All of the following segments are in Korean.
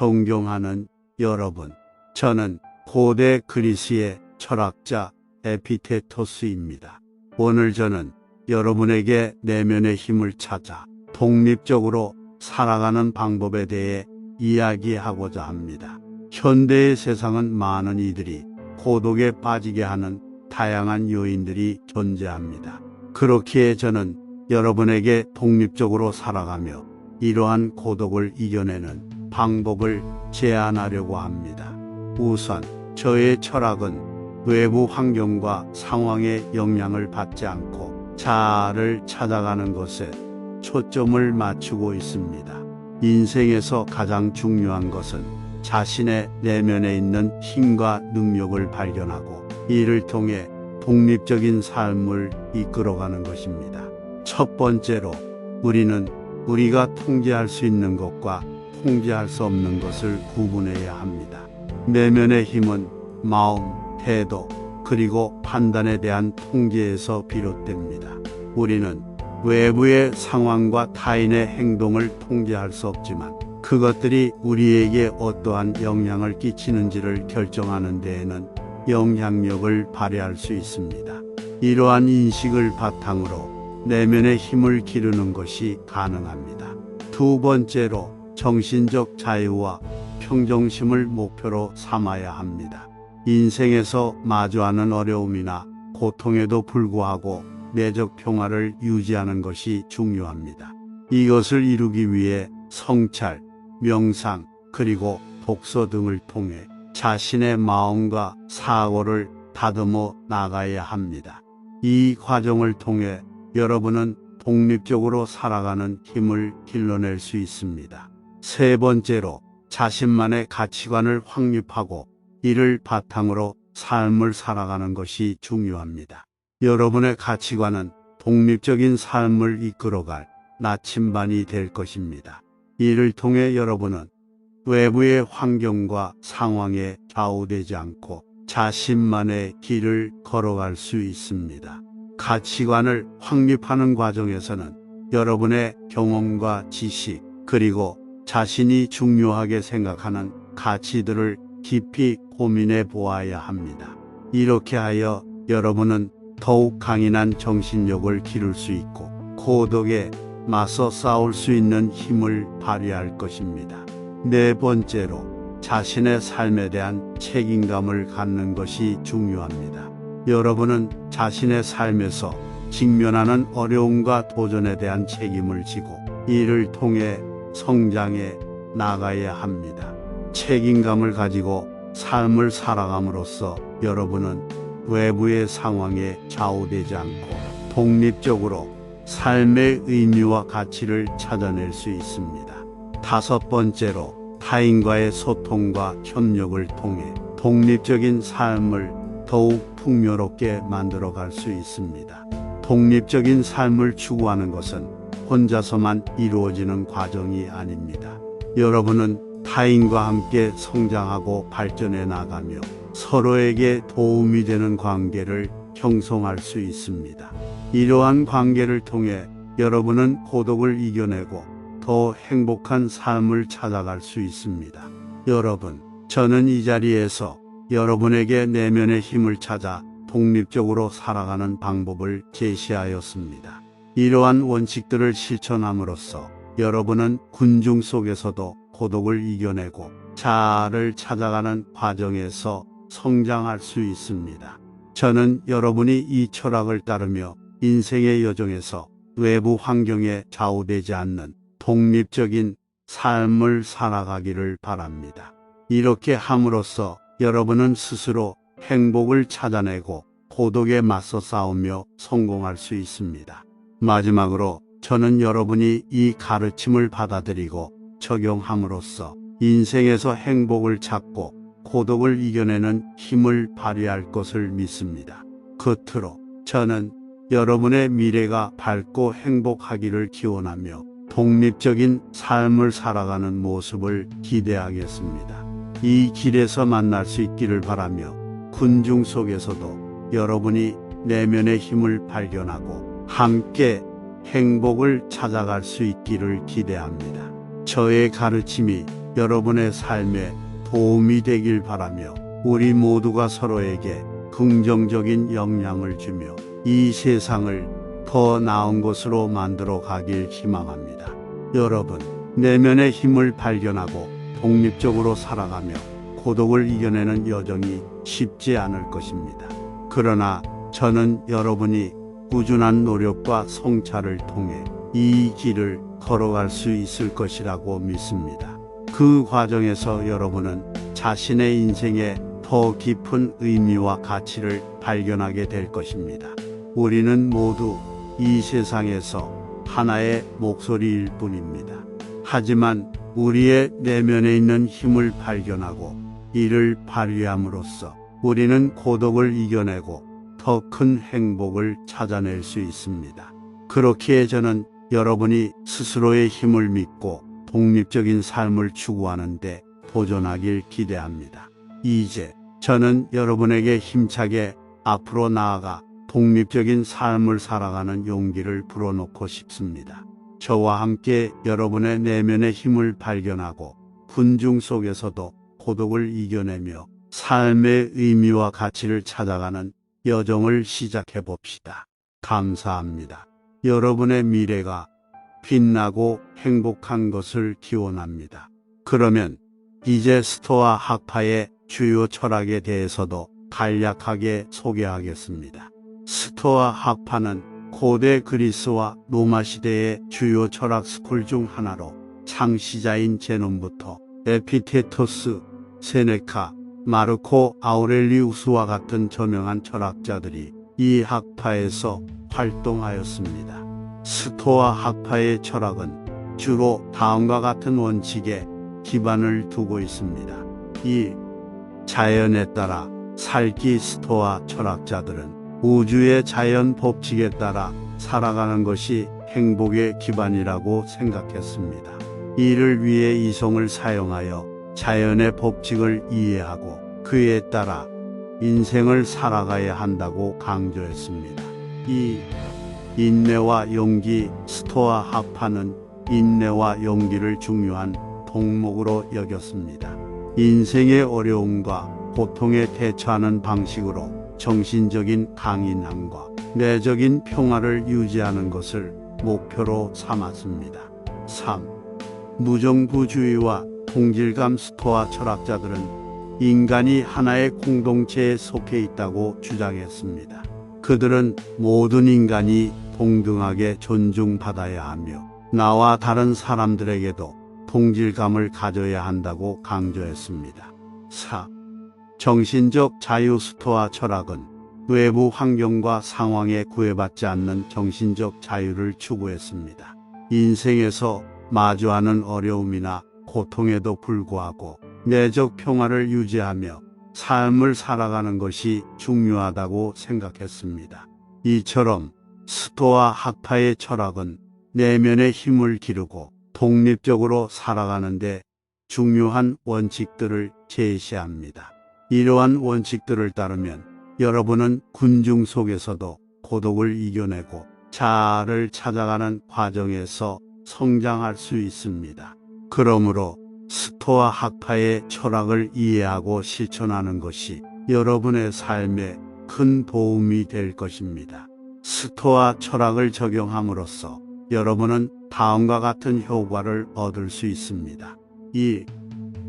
존경하는 여러분. 저는 고대 그리스의 철학자 에피테토스입니다. 오늘 저는 여러분에게 내면의 힘을 찾아 독립적으로 살아가는 방법에 대해 이야기하고자 합니다. 현대의 세상은 많은 이들이 고독에 빠지게 하는 다양한 요인들이 존재합니다. 그렇기에 저는 여러분에게 독립적으로 살아가며 이러한 고독을 이겨내는 방법을 제안하려고 합니다. 우선 저의 철학은 외부 환경과 상황의 영향을 받지 않고 자아를 찾아가는 것에 초점을 맞추고 있습니다. 인생에서 가장 중요한 것은 자신의 내면에 있는 힘과 능력을 발견하고 이를 통해 독립적인 삶을 이끌어가는 것입니다. 첫 번째로 우리는 우리가 통제할 수 있는 것과 통제할 수 없는 것을 구분해야 합니다. 내면의 힘은 마음, 태도, 그리고 판단에 대한 통제에서 비롯됩니다. 우리는 외부의 상황과 타인의 행동을 통제할 수 없지만 그것들이 우리에게 어떠한 영향을 끼치는지를 결정하는 데에는 영향력을 발휘할 수 있습니다. 이러한 인식을 바탕으로 내면의 힘을 기르는 것이 가능합니다. 두 번째로 정신적 자유와 평정심을 목표로 삼아야 합니다. 인생에서 마주하는 어려움이나 고통에도 불구하고 내적 평화를 유지하는 것이 중요합니다. 이것을 이루기 위해 성찰, 명상, 그리고 독서 등을 통해 자신의 마음과 사고를 다듬어 나가야 합니다. 이 과정을 통해 여러분은 독립적으로 살아가는 힘을 길러낼 수 있습니다. 세 번째로 자신만의 가치관을 확립하고 이를 바탕으로 삶을 살아가는 것이 중요합니다. 여러분의 가치관은 독립적인 삶을 이끌어갈 나침반이 될 것입니다. 이를 통해 여러분은 외부의 환경과 상황에 좌우되지 않고 자신만의 길을 걸어갈 수 있습니다. 가치관을 확립하는 과정에서는 여러분의 경험과 지식, 그리고 자신이 중요하게 생각하는 가치들을 깊이 고민해 보아야 합니다. 이렇게 하여 여러분은 더욱 강인한 정신력을 기를 수 있고 고독에 맞서 싸울 수 있는 힘을 발휘할 것입니다. 네 번째로 자신의 삶에 대한 책임감을 갖는 것이 중요합니다. 여러분은 자신의 삶에서 직면하는 어려움과 도전에 대한 책임을 지고 이를 통해 성장해 나가야 합니다. 책임감을 가지고 삶을 살아감으로써 여러분은 외부의 상황에 좌우되지 않고 독립적으로 삶의 의미와 가치를 찾아낼 수 있습니다. 다섯 번째로 타인과의 소통과 협력을 통해 독립적인 삶을 더욱 풍요롭게 만들어 갈 수 있습니다. 독립적인 삶을 추구하는 것은 혼자서만 이루어지는 과정이 아닙니다. 여러분은 타인과 함께 성장하고 발전해 나가며 서로에게 도움이 되는 관계를 형성할 수 있습니다. 이러한 관계를 통해 여러분은 고독을 이겨내고 더 행복한 삶을 찾아갈 수 있습니다. 여러분, 저는 이 자리에서 여러분에게 내면의 힘을 찾아 독립적으로 살아가는 방법을 제시하였습니다. 이러한 원칙들을 실천함으로써 여러분은 군중 속에서도 고독을 이겨내고 자아를 찾아가는 과정에서 성장할 수 있습니다. 저는 여러분이 이 철학을 따르며 인생의 여정에서 외부 환경에 좌우되지 않는 독립적인 삶을 살아가기를 바랍니다. 이렇게 함으로써 여러분은 스스로 행복을 찾아내고 고독에 맞서 싸우며 성공할 수 있습니다. 마지막으로 저는 여러분이 이 가르침을 받아들이고 적용함으로써 인생에서 행복을 찾고 고독을 이겨내는 힘을 발휘할 것을 믿습니다. 끝으로 저는 여러분의 미래가 밝고 행복하기를 기원하며 독립적인 삶을 살아가는 모습을 기대하겠습니다. 이 길에서 만날 수 있기를 바라며 군중 속에서도 여러분이 내면의 힘을 발견하고 함께 행복을 찾아갈 수 있기를 기대합니다. 저의 가르침이 여러분의 삶에 도움이 되길 바라며 우리 모두가 서로에게 긍정적인 영향을 주며 이 세상을 더 나은 곳으로 만들어 가길 희망합니다. 여러분, 내면의 힘을 발견하고 독립적으로 살아가며 고독을 이겨내는 여정이 쉽지 않을 것입니다. 그러나 저는 여러분이 꾸준한 노력과 성찰을 통해 이 길을 걸어갈 수 있을 것이라고 믿습니다. 그 과정에서 여러분은 자신의 인생에 더 깊은 의미와 가치를 발견하게 될 것입니다. 우리는 모두 이 세상에서 하나의 목소리일 뿐입니다. 하지만 우리의 내면에 있는 힘을 발견하고 이를 발휘함으로써 우리는 고독을 이겨내고 더 큰 행복을 찾아낼 수 있습니다. 그렇기에 저는 여러분이 스스로의 힘을 믿고 독립적인 삶을 추구하는데 도전하길 기대합니다. 이제 저는 여러분에게 힘차게 앞으로 나아가 독립적인 삶을 살아가는 용기를 불어넣고 싶습니다. 저와 함께 여러분의 내면의 힘을 발견하고 군중 속에서도 고독을 이겨내며 삶의 의미와 가치를 찾아가는 여정을 시작해 봅시다. 감사합니다. 여러분의 미래가 빛나고 행복한 것을 기원합니다. 그러면 이제 스토아 학파의 주요 철학에 대해서도 간략하게 소개하겠습니다. 스토아 학파는 고대 그리스와 로마 시대의 주요 철학 스쿨 중 하나로 창시자인 제논부터 에피테토스, 세네카, 마르코 아우렐리우스와 같은 저명한 철학자들이 이 학파에서 활동하였습니다. 스토아 학파의 철학은 주로 다음과 같은 원칙에 기반을 두고 있습니다. 1. 자연에 따라 살기 스토아 철학자들은 우주의 자연 법칙에 따라 살아가는 것이 행복의 기반이라고 생각했습니다. 이를 위해 이성을 사용하여 자연의 법칙을 이해하고 그에 따라 인생을 살아가야 한다고 강조했습니다. 2. 인내와 용기 스토아 학파는 인내와 용기를 중요한 동목으로 여겼습니다. 인생의 어려움과 고통에 대처하는 방식으로 정신적인 강인함과 내적인 평화를 유지하는 것을 목표로 삼았습니다. 3. 무정부주의와 동질감 스토아 철학자들은 인간이 하나의 공동체에 속해 있다고 주장했습니다. 그들은 모든 인간이 동등하게 존중받아야 하며 나와 다른 사람들에게도 동질감을 가져야 한다고 강조했습니다. 4. 정신적 자유 스토아 철학은 외부 환경과 상황에 구애받지 않는 정신적 자유를 추구했습니다. 인생에서 마주하는 어려움이나 고통에도 불구하고 내적 평화를 유지하며 삶을 살아가는 것이 중요하다고 생각했습니다. 이처럼 스토아 학파의 철학은 내면의 힘을 기르고 독립적으로 살아가는데 중요한 원칙들을 제시합니다. 이러한 원칙들을 따르면 여러분은 군중 속에서도 고독을 이겨내고 자아를 찾아가는 과정에서 성장할 수 있습니다. 그러므로 스토아 학파의 철학을 이해하고 실천하는 것이 여러분의 삶에 큰 도움이 될 것입니다. 스토아 철학을 적용함으로써 여러분은 다음과 같은 효과를 얻을 수 있습니다. 2.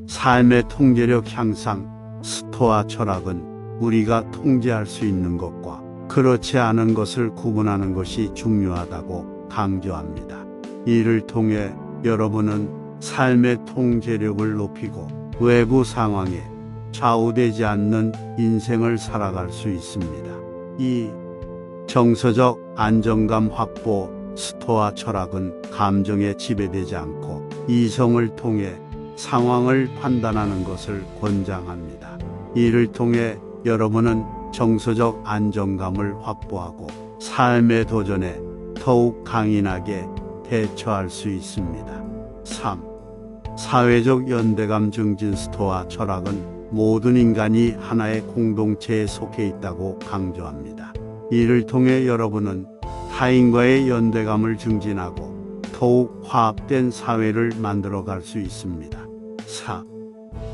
삶의 통제력 향상 스토아 철학은 우리가 통제할 수 있는 것과 그렇지 않은 것을 구분하는 것이 중요하다고 강조합니다. 이를 통해 여러분은 삶의 통제력을 높이고 외부 상황에 좌우되지 않는 인생을 살아갈 수 있습니다. 2. 정서적 안정감 확보 스토아 철학은 감정에 지배되지 않고 이성을 통해 상황을 판단하는 것을 권장합니다. 이를 통해 여러분은 정서적 안정감을 확보하고 삶의 도전에 더욱 강인하게 대처할 수 있습니다. 3. 사회적 연대감 증진 스토아 철학은 모든 인간이 하나의 공동체에 속해 있다고 강조합니다. 이를 통해 여러분은 타인과의 연대감을 증진하고 더욱 화합된 사회를 만들어 갈 수 있습니다. 4.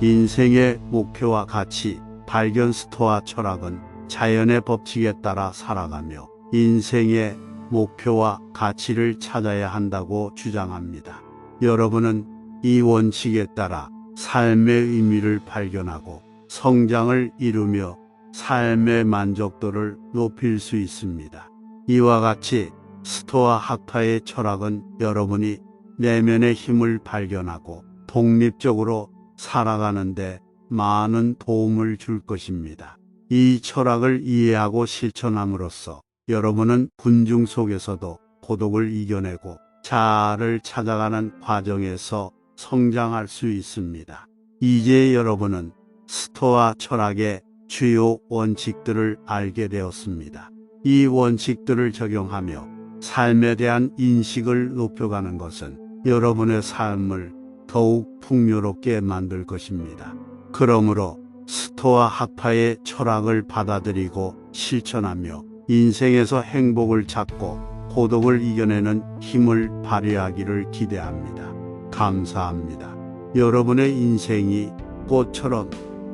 인생의 목표와 가치, 발견 스토아 철학은 자연의 법칙에 따라 살아가며 인생의 목표와 가치를 찾아야 한다고 주장합니다. 여러분은 이 원칙에 따라 삶의 의미를 발견하고 성장을 이루며 삶의 만족도를 높일 수 있습니다. 이와 같이 스토아 학파의 철학은 여러분이 내면의 힘을 발견하고 독립적으로 살아가는데 많은 도움을 줄 것입니다. 이 철학을 이해하고 실천함으로써 여러분은 군중 속에서도 고독을 이겨내고 자아를 찾아가는 과정에서 성장할 수 있습니다. 이제 여러분은 스토아 철학의 주요 원칙들을 알게 되었습니다. 이 원칙들을 적용하며 삶에 대한 인식을 높여가는 것은 여러분의 삶을 더욱 풍요롭게 만들 것입니다. 그러므로 스토아 학파의 철학을 받아들이고 실천하며 인생에서 행복을 찾고 고독을 이겨내는 힘을 발휘하기를 기대합니다. 감사합니다. 여러분의 인생이 꽃처럼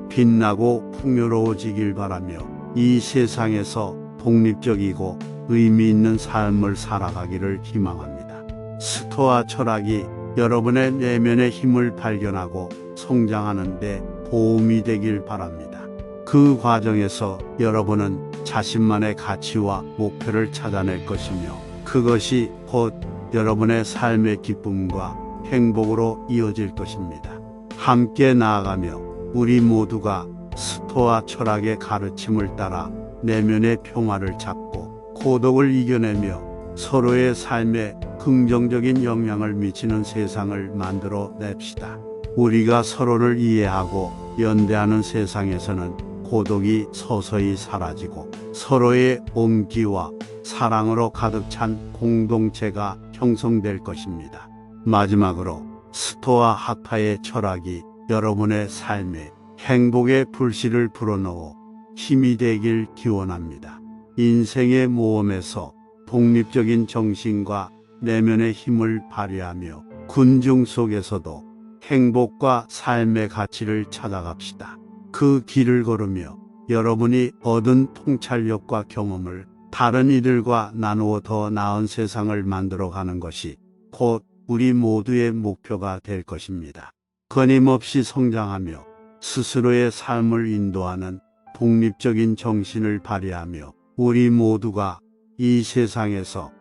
빛나고 풍요로워지길 바라며 이 세상에서 독립적이고 의미 있는 삶을 살아가기를 희망합니다. 스토아 철학이 여러분의 내면의 힘을 발견하고 성장하는 데 도움이 되길 바랍니다. 그 과정에서 여러분은 자신만의 가치와 목표를 찾아낼 것이며 그것이 곧 여러분의 삶의 기쁨과 행복으로 이어질 것입니다. 함께 나아가며 우리 모두가 스토아 철학의 가르침을 따라 내면의 평화를 찾고 고독을 이겨내며 서로의 삶에 긍정적인 영향을 미치는 세상을 만들어 냅시다. 우리가 서로를 이해하고 연대하는 세상에서는 고독이 서서히 사라지고 서로의 온기와 사랑으로 가득 찬 공동체가 형성될 것입니다. 마지막으로 스토아 학파의 철학이 여러분의 삶에 행복의 불씨를 불어넣어 힘이 되길 기원합니다. 인생의 모험에서 독립적인 정신과 내면의 힘을 발휘하며 군중 속에서도 행복과 삶의 가치를 찾아갑시다. 그 길을 걸으며 여러분이 얻은 통찰력과 경험을 다른 이들과 나누어 더 나은 세상을 만들어 가는 것이 곧 우리 모두의 목표가 될 것입니다. 끊임없이 성장하며 스스로의 삶을 인도하는 독립적인 정신을 발휘하며 우리 모두가 이 세상에서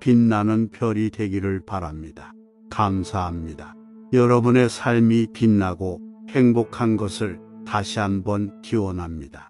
빛나는 별이 되기를 바랍니다. 감사합니다. 여러분의 삶이 빛나고 행복한 것을 다시 한번 기원합니다.